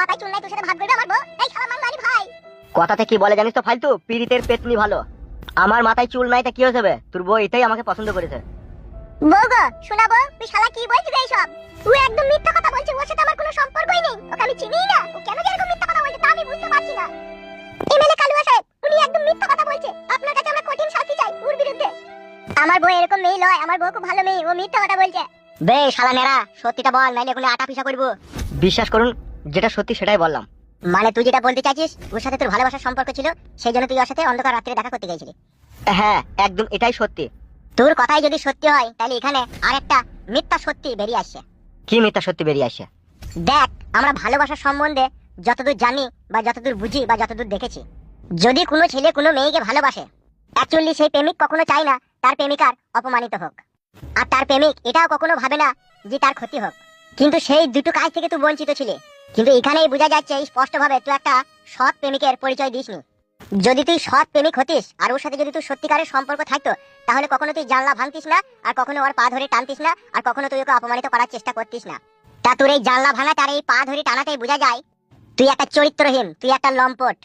মাথায় চুল নাই তোর সাথে ভাত করবে আমার বউ? এই শালা মাংমারি ভাই। কথাতে কি বলে জানিস তো ফালতু? পীড়িতের পেতনি ভালো। আমার মাথায় চুল নাই তা কি হয়েছে বে? তোর বউ এটাই আমাকে পছন্দ করেছে। বউ গো শোনাবো তুই শালা কি বলছিস এইসব? তুই একদম মিথ্যা কথা বলছিস ওর সাথে আমার কোনো সম্পর্কই নেই। ওকে আমি চিনিই না। ও কেন যে এরকম মিথ্যা কথা বলছে তা আমি বুঝতে পারছি না। এমএলএ কালুয়া সাহেব উনি একদম মিথ্যা কথা বলছে। আপনার কাছে আমরা কঠিন শাস্তি চাই ওর বিরুদ্ধে। আমার বউ এরকম মেয়ে নয় আমার বউ খুব ভালো মেয়ে ও মিথ্যা কথা বলছে। বে শালা নেরা সত্যিটা বল নাইলে এখানে আটা পিসা করব। বিশ্বাস করুন যেটা সত্যি সেটাই বললাম। মানে তুই যেটা বলতে চাইছিস ওর সাথে তোর ভালোবাসার সম্পর্ক ছিল সেই জন্য তুই ওর সাথে অন্ধকার রাত্রে দেখা করতে গেছিলি। হ্যাঁ একদম এটাই সত্যি। তোর কথাই যদি সত্যি হয় তাহলে এখানে আরেকটা মিথ্যা সত্যি বেরিয়ে আসছে। কি মিথ্যা সত্যি বেরিয়ে আসছে? দেখ আমরা ভালোবাসার সম্বন্ধে যতদূর জানি বা যতদূর বুঝি বা যতদূর দেখেছি। যদি কোনো ছেলে কোনো মেয়েকে ভালোবাসে অ্যাকচুয়ালি সেই প্রেমিক কখনো চায় না তার প্রেমিকার অপমানিত হোক। আর তার প্রেমিক এটাও কখনো ভাবে না যে তার ক্ষতি হোক। কিন্তু সেই দুটো কাজ থেকে তুই বঞ্চিত ছিলে। কিন্তু এখানেই বোঝা যাচ্ছে স্পষ্টভাবে তুই একটা সৎ প্রেমিকের পরিচয় দিসনি। যদি তুই সৎ প্রেমিক হতিস, আর ওর সাথে যদি তুই সত্যিকারের সম্পর্ক থাকতো, তাহলে কখনো তুই জানলা ভাঙতিস না, আর কখনো ওর পা ধরে টানতিস না, আর কখনো তুই ওকে অপমানিত করার চেষ্টা করতিস না। তা তোর এই জানলা ভাঙা তার এই পা ধরে টানাতেই বোঝা যায়, তুই একটা চরিত্রহীন, তুই একটা লম্পট।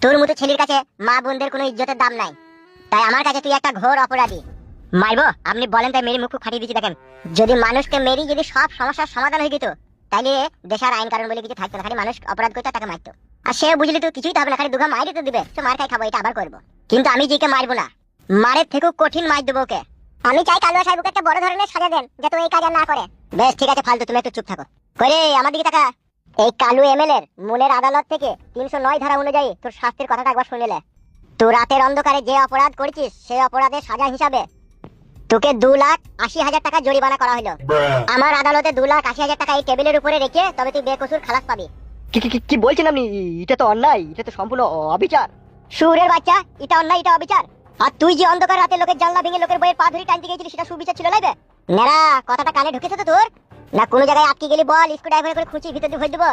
তোর মতো ছেলের কাছে মা বোনদের কোনো ইজ্জতের দাম নাই। তাই আমার কাছে তুই একটা ঘোর অপরাধী। মারবো, আপনি বলেন তাই মেরে মুখ ফাটিয়ে দিচ্ছি, দেখেন। যদি মানুষকে মেরি যদি সব সমস্যার সমাধান হয়ে যেত আইন কারণ বলে কিছু থাকতো না, খালি মানুষ অপরাধ করতো তাকে মারতো। আর সে বুঝলি তো কিছুই তো হবে না, খালি দুঘা মাইরে তো দিবে, তো মার খাই খাব, এটা আবার করব। কিন্তু আমি যেকে মারবো না থেকেও কঠিন মার দেবো ওকে। আমি চাই কালুয়া সাহেবকে একটা বড় ধরনের সাজা দেন, যাতে এই কাজ না করে। বেশ, ঠিক আছে, ফালতু, তুমি একটু চুপ থাকো। করে আমার দিকে টাকা এই কালু এমএলএ এর মূলের আদালত থেকে তিনশো নয় ধারা অনুযায়ী তোর শাস্তির কথাটা একবার শুনেলে তুই রাতের অন্ধকারে যে অপরাধ করেছিস, সেই অপরাধের সাজা হিসাবে তোকে দু লাখ আশি হাজার টাকা জরিমানা করা হলো। আমার আদালতে দু লাখ আশি হাজার টাকা এই টেবিলের উপরে রেখে তবে তুই বেকসুর খালাস পাবি। কি কি- কি- কি বলছেন আপনি? এটা তো অন্যায় এটা তো সম্পূর্ণ অবিচার। সুরের বাচ্চা এটা অন্যায় এটা অবিচার। আর তুই যে অন্ধকার রাতে লোকের জানলা ভেঙে লোকের বইয়ের পা ধরে টানতে গেছিলি সেটা সুবিচার ছিল লাইবে নেরা কথাটা কানে ঢুকেছে তো তোর? না কোনো জায়গায় আটকে গেলি বল স্ক্রু ড্রাইভার করে খুঁচি ভিতর দিয়ে ভরে দেবো।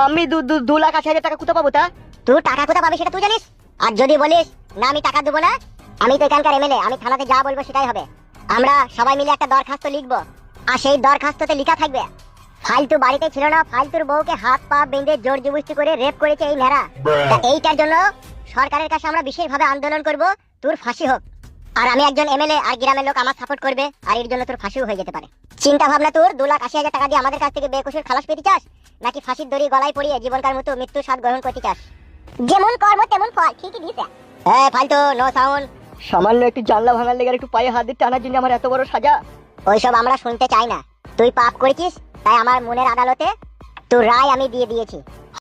আমি দু দু- দু লাখ আশি হাজার টাকা কোথা পাবো তা? তুই টাকা কোথা পাবি সেটা তুই জানিস? আর যদি বলিস না আমি টাকা দেবো না আমি তো এখানকার এমএলএ আমি থানাতে যা বলব সেটাই হবে। আমরা সবাই মিলে একটা দরখাস্ত লিখব। আর সেই দরখাস্ততে লেখা থাকবে ফালতু বাড়িতে ছিল না ফালতুর বউকে হাত পা বেঁধে জোর জবরদস্তি করে রেপ করেছে এই নেড়া এইটার জন্য সরকারের কাছে আমরা বিশেষভাবে আন্দোলন করব তোর ফাঁসি হোক। আর আমি একজন এমএলএ আর গ্রামের লোক আমার সাপোর্ট করবে আর এর জন্য তোর ফাঁসিও হয়ে যেতে পারে। চিন্তা ভাবনা তোর দু লাখ আশি হাজার টাকা দিয়ে আমাদের কাছ থেকে বেকসুর খালাস পেতে চাস? নাকি ফাঁসির দড়ি গলায় পড়িয়ে জীবনকার মতো মৃত্যু স্বাদ গ্রহণ করতে চাস? যেমন কর্ম তেমন ফল ঠিকই দিছে হ্যাঁ ফালতু নো সাউন্ড সামান্য একটু জানলা ভাঙার লেগে একটু পায়ে হাত দিয়ে টানার জন্য আমার এত বড় সাজা। ওইসব আমরা শুনতে চাই না। তুই পাপ করেছিস, তাই আমার মনের আদালতে তোর রায় আমি দিয়ে দিয়েছি।